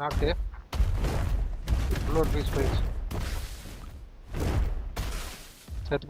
நாக்கு உள்ள ஒரு பீஸ் போயிடுச்சு செத்து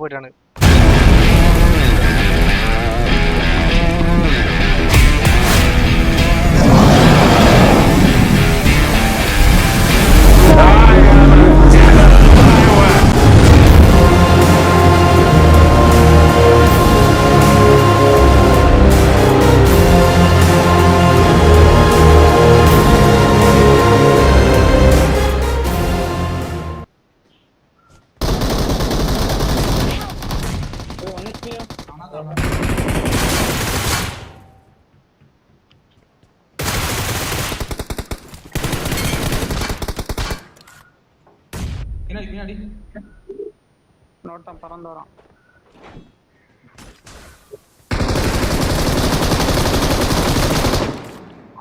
போயிட்டானு பின்னாடி பின்னாடி. இன்னொருத்தன் பறந்து வரான்.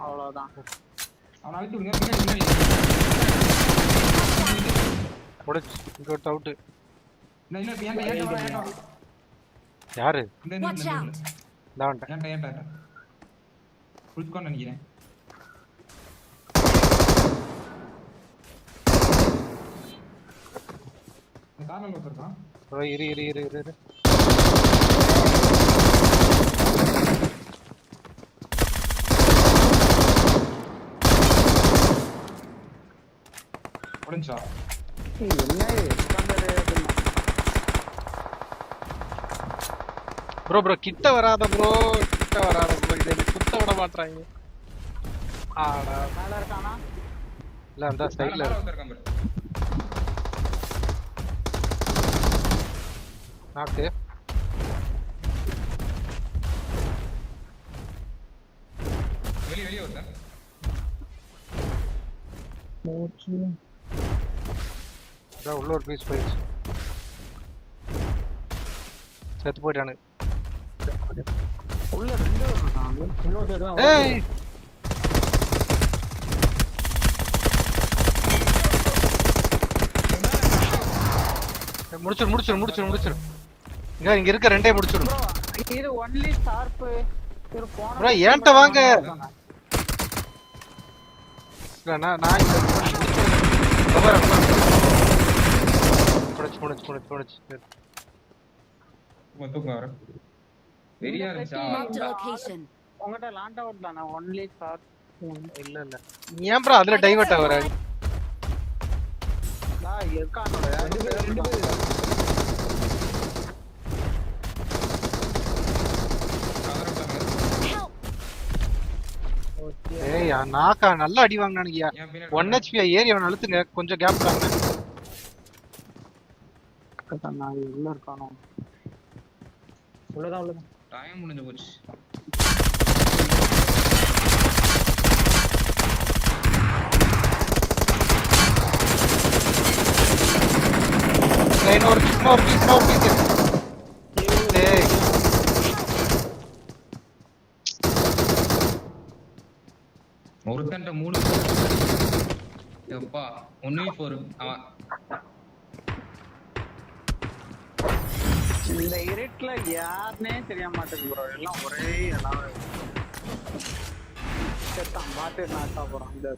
அவ்வளவுதான். அவனை அழுத்தி விடுங்க. பின்னாடி பின்னாடி. முடிச்சு இங்க ஒரு அவுட்டு இன்னும் இன்னும் யாரு? நினைக்கிறேன். இரு இரு இரு இரு இரு. உடஞ்சா ஏய், என்ன ப்ரோ ப்ரோ கிட்ட வராத ப்ரோ கிட்ட வராத ப்ரோ இதை எனக்கு சுத்த விட மாட்றாங்க ஆடா மேல இருக்கானா இல்ல அந்த மேல சைடுல மேல ஒருத்தர் இருக்கான் பாரு நாக்கு வெளிய வெளிய ஒருத்தர் அதான் உள்ள ஒரு பீஸ் போயிடுச்சு செத்து போயிட்டானு உள்ள ரெண்டு பேர் இன்னொரு சைடு தான் ஏய் முடிச்சிரு முடிச்சிரு முடிச்சிரு முடிச்சிரு. இங்க இங்க இருக்க ரெண்டே முடிச்சிரு ப்ரோ இது ஒன்லி ஷார்ப் இது போன Bro, ஏன்ட்ட வாங்க. நான் நான் இங்க முடிச்சு முடிச்சு முடிச்சு முடிச்சு. உங்க தூக்கம் வர வெறியா இருந்துச்சா? லாண்ட் தானே? ஒன்லி ஷார்ப் இல்ல இல்ல. நீ ஏன் ப்ரோ அதுல டைவர்ட் ஆகுற? இருக்கானோட. ரெண்டு பேர் ரெண்டு பேர்! ஏய் நாக்கா நல்லா அடி வாங்கினானுங்கயா ஒன் ஹெச்பி ஏறி அவன் அழுத்துங்க. கொஞ்சம் கேப் தாங்க. நான் உள்ள இருக்கானோ? உள்ளதான் உள்ளதான். டைம் முடிஞ்சு போச்சு. இன்னொரு இன்னொரு பீஸ் இன்னொரு பீஸ் ஒருத்தன்ட்ட மூணு. எப்பா ஒன்னு ஃபோர் அவன் இருட்டுல யாருனே தெரிய மாட்டேங்குது ப்ரோ எல்லாம் ஒரே எல்லாம் செத்தான் பாட்டு நாட்டா போறான். இந்த